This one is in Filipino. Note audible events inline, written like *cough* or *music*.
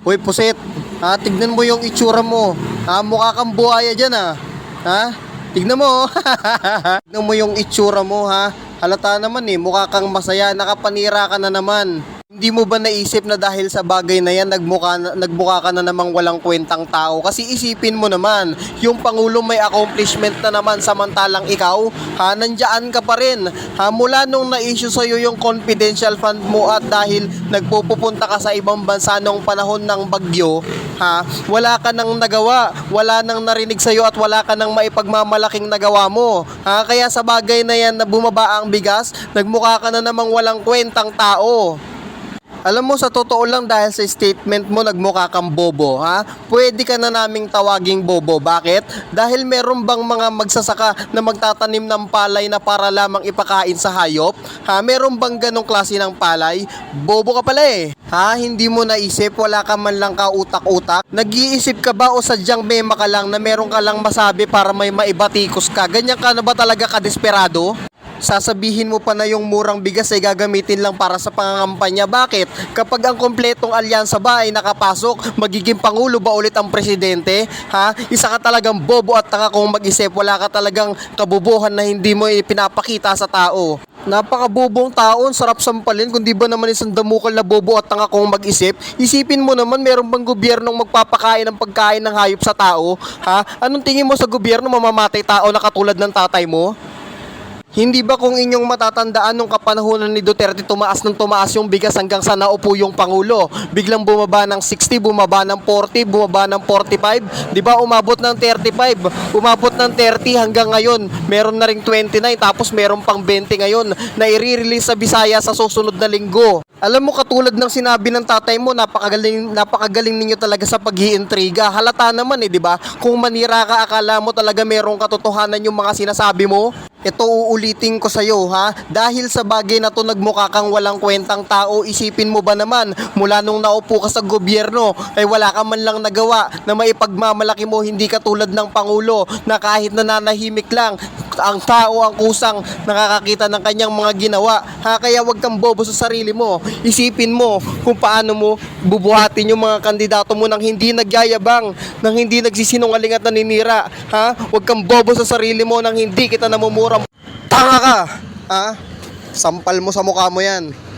Hoy, puset. Ha, tignan mo yung itsura mo. Ha, mukha kang buhaya dyan, ha. Ha? Tignan mo. oh. *laughs* tignan mo yung itsura mo, ha. Halata naman eh, mukha kang masaya, nakapanira ka na naman. Hindi mo ba naisip na dahil sa bagay na yan, nagmukha, na- nagmukha ka na namang walang kwentang tao? Kasi isipin mo naman, yung Pangulo may accomplishment na naman samantalang ikaw, ha, nandyan ka pa rin. Ha, mula nung na-issue sa'yo yung confidential fund mo at dahil nagpupunta ka sa ibang bansa nung panahon ng bagyo, ha, wala ka nang nagawa, wala nang narinig sa'yo at wala ka nang maipagmamalaking nagawa mo. Ha, kaya sa bagay na yan na bumaba ang bigas, nagmukha ka na namang walang kwentang tao. Alam mo, sa totoo lang dahil sa statement mo nagmukha kang bobo, ha? Pwede ka na naming tawaging bobo. Bakit? Dahil meron bang mga magsasaka na magtatanim ng palay na para lamang ipakain sa hayop? Ha? Meron bang ganong klase ng palay? Bobo ka pala eh. Ha? Hindi mo naisip? Wala ka man lang kautak-utak? Nag-iisip ka ba o sadyang mema ka lang na meron ka lang masabi para may maibatikos ka? Ganyan ka na ba talaga kadesperado? Sasabihin mo pa na yung murang bigas ay gagamitin lang para sa pangangampanya. Bakit? Kapag ang kompletong alyansa ba ay nakapasok, magiging pangulo ba ulit ang presidente? Ha? Isa ka talagang bobo at tanga kung mag-isip. Wala ka talagang kabubuhan na hindi mo ipinapakita sa tao. Napakabobong tao, sarap sampalin kung di ba naman isang damukal na bobo at tanga kung mag-isip. Isipin mo naman meron bang gobyernong magpapakain ng pagkain ng hayop sa tao? Ha? Anong tingin mo sa gobyerno mamamatay tao na katulad ng tatay mo? Hindi ba kung inyong matatandaan nung kapanahonan ni Duterte tumaas ng tumaas yung bigas hanggang sa naupo yung Pangulo? Biglang bumaba ng 60, bumaba ng 40, bumaba ng 45. Di ba umabot ng 35, umabot ng 30 hanggang ngayon. Meron na ring 29 tapos meron pang 20 ngayon na i-release sa Bisaya sa susunod na linggo. Alam mo katulad ng sinabi ng tatay mo, napakagaling napakagaling ninyo talaga sa pag-iintriga. Halata naman eh, 'di ba? Kung manira ka, akala mo talaga merong katotohanan yung mga sinasabi mo. Ito uulitin ko sa iyo ha. Dahil sa bagay na to nagmukha kang walang kwentang tao, isipin mo ba naman mula nung naupo ka sa gobyerno ay wala ka man lang nagawa na maipagmamalaki mo hindi ka tulad ng pangulo na kahit nananahimik lang ang tao ang kusang nakakakita ng kanyang mga ginawa. Ha, kaya wag kang bobo sa sarili mo. Isipin mo kung paano mo bubuhatin yung mga kandidato mo nang hindi nagyayabang, nang hindi nagsisinungaling at naninira. Ha? Wag kang bobo sa sarili mo nang hindi kita namumura. Tanga ka! Ha? Sampal mo sa mukha mo yan.